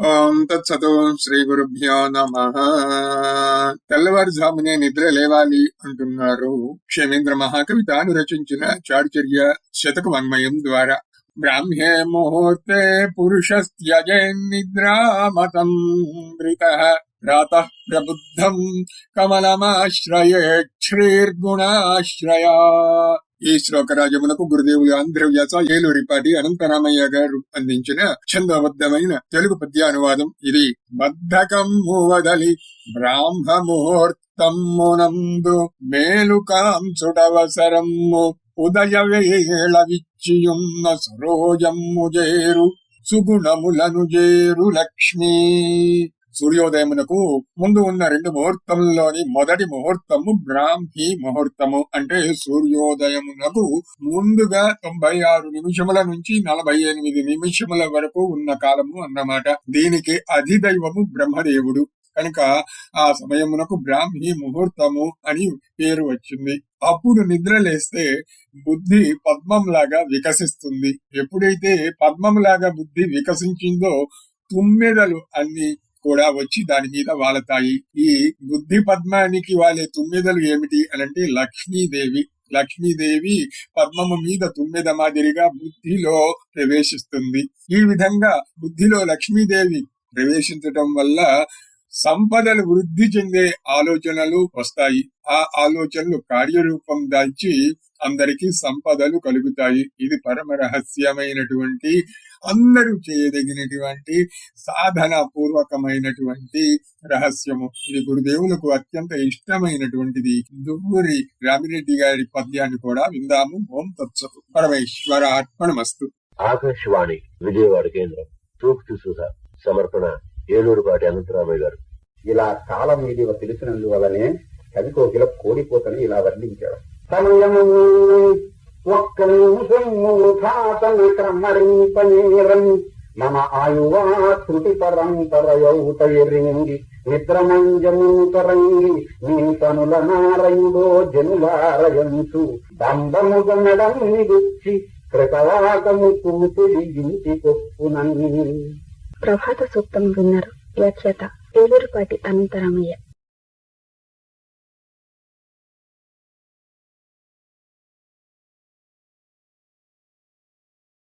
ఓం తత్సతో శ్రీ గురుభ్యో నమ. తెల్లవారుజామునే నిద్ర లేవాలి అంటున్నారు. క్షేమేంద్ర మహాకవి తాను రచించిన చార్చర్య శతక వన్మయం ద్వారా. బ్రాహ్మే ముహూర్తే పురుషస్త్యజేన్నిద్రామతం మృత రాత ప్రబుద్ధం కమలమాశ్రయే శ్రీర్గుణాశ్రయా ఈ శ్లోకరాజమునకు గురుదేవులు ఆంధ్రవ్యాస ఏలూరిపాటి అనంతరామయ్య గారు అందించిన ఛందబద్ధమైన తెలుగు పద్యానువాదం ఇది. బద్ధకం వదలి బ్రాహ్మ ముహూర్తమ్మునందు మేలుకాంసుడవసరమ్ము ఉదయ వేళ విచ్చియున్న సరోజమ్ము జేరు సుగుణములను జేరు లక్ష్మీ. సూర్యోదయమునకు ముందు ఉన్న రెండు ముహూర్తముల్లోని మొదటి ముహూర్తము బ్రాహ్మీ ముహూర్తము. అంటే సూర్యోదయమునకు ముందుగా తొంభై ఆరు నిమిషముల నుంచి నలభై ఎనిమిది నిమిషముల వరకు ఉన్న కాలము అన్నమాట. దీనికి అధిదైవము బ్రహ్మదేవుడు. కనుక ఆ సమయమునకు బ్రాహ్మీ ముహూర్తము అని పేరు వచ్చింది. అప్పుడు నిద్ర లేస్తే బుద్ధి పద్మంలాగా వికసిస్తుంది. ఎప్పుడైతే పద్మంలాగా బుద్ధి వికసించిందో తుమ్మెదలు అన్ని కూడా వచ్చి దాని మీద వాలతాయి. ఈ బుద్ధి పద్మానికి వాలే తుమ్మెదలు ఏమిటి అనంటే లక్ష్మీదేవి. లక్ష్మీదేవి పద్మము మీద తుమ్మెద మాదిరిగా బుద్ధిలో ప్రవేశిస్తుంది. ఈ విధంగా బుద్ధిలో లక్ష్మీదేవి ప్రవేశించటం వల్ల సంపదలు వృద్ధి చెందే ఆలోచనలు వస్తాయి. ఆ ఆలోచనలు కార్యరూపం దాల్చి అందరికీ సంపదలు కలుగుతాయి. ఇది పరమ రహస్యమైనటువంటి అందరూ చేయదగినటువంటి సాధన పూర్వకమైనటువంటి రహస్యము. ఇది గురుదేవులకు అత్యంత ఇష్టమైనటువంటిది. దువ్వూరి రామిరెడ్డి గారి పద్యాన్ని కూడా విందాము. ఓం తత్సతు. పరమేశ్వర అర్పణమస్తు ఆకాశవాణి విజయవాడ కేంద్రం. సూక్తి సుధ సమర్పణ ఏలూరుపాటి అనంతరామయ్య గారు. ఇలా కాలం తెలిసినందువలనే కవి కోకిల కోడిపోతని ఇలా వర్ణించాడు సమయము ఒక్క నిమిషం వృథాతన క్రమరింపనేరం. మమ ఆయువా శృతి పరంపరయౌతైరింగి నిద్రమంజము తరంగి నీ తనుల నారయుడో జనులారయంచు దండముగ మెడని గుచ్చి కృతవాకము కూతురి కొప్పునని ప్రభాత సూక్తం విన్నారు. వ్యాఖ్యాత ఏలూరుపాటి అనంతరామయ్య.